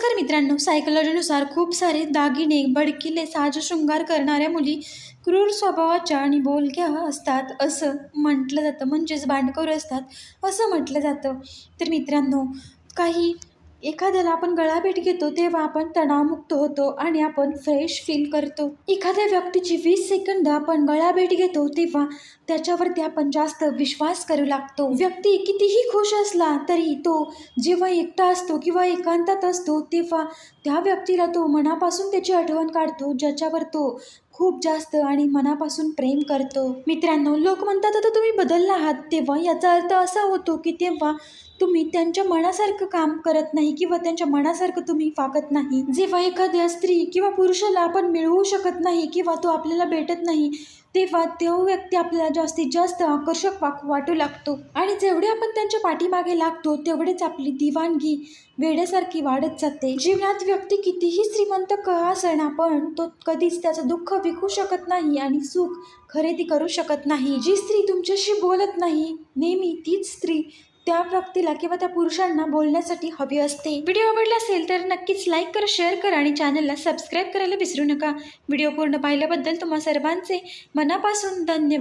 नमस्कार मित्रांनो सायकोलॉजीनुसार खूप सारे दागिने भडकिले साजशृंगार करणाऱ्या मुली क्रूर स्वभावाच्या आणि बोलक्या असतात असं म्हटलं जातं. म्हणजेच भांडखोर असतात असं म्हटलं जातं. तर मित्रांनो काही एखाद्याला आपण गळाभेट घेतो तेव्हा आपण तणावमुक्त होतो आणि आपण फ्रेश फील करतो. एखाद्या व्यक्तीची वीस सेकंद आपण गळाभेट घेतो तेव्हा त्याच्यावरती आपण जास्त विश्वास करू लागतो. व्यक्ती कितीही खुश असला तरी तो जेव्हा एकटा असतो किंवा एकांतात असतो तेव्हा त्या व्यक्तीला तो मनापासून त्याची आठवण काढतो ज्याच्यावर तो खूप जास्त आणि मनापासून प्रेम करतो. मित्रांनो लोक म्हणतात आता तुम्ही बदलला आहात. तेव्हा याचा अर्थ असा होतो की तेव्हा तुम्ही त्यांच्या मनासारखं काम करत नाही किंवा त्यांच्या मनासारखं तुम्ही वागत नाही. जेव्हा एखाद्या स्त्री किंवा पुरुषाला आपण मिळवू शकत नाही किंवा तो आपल्याला भेटत नाही तेव्हा तो व्यक्ती आपल्याला जास्तीत जास्त आकर्षक वाक वाटू लागतो. आणि जेवढे आपण त्यांच्या पाठीमागे लागतो तेवढेच आपली दिवाणगी वेड्यासारखी वाढत जाते. जीवनात व्यक्ती कितीही श्रीमंत का असेना पण तो कधीच त्याचं दुःख विकू शकत नाही आणि सुख खरेदी करू शकत नाही. जी स्त्री तुमच्याशी बोलत नाही नेहमी तीच स्त्री त्या व्यक्तीला किंवा त्या पुरुषांना बोलण्यासाठी हवी असते. व्हिडिओ आवडला असेल तर नक्कीच लाईक करा शेअर करा आणि चॅनलला सबस्क्राईब करायला विसरू नका. व्हिडिओ पूर्ण पाहिल्याबद्दल तुम्हा सर्वांचे मनापासून धन्यवाद.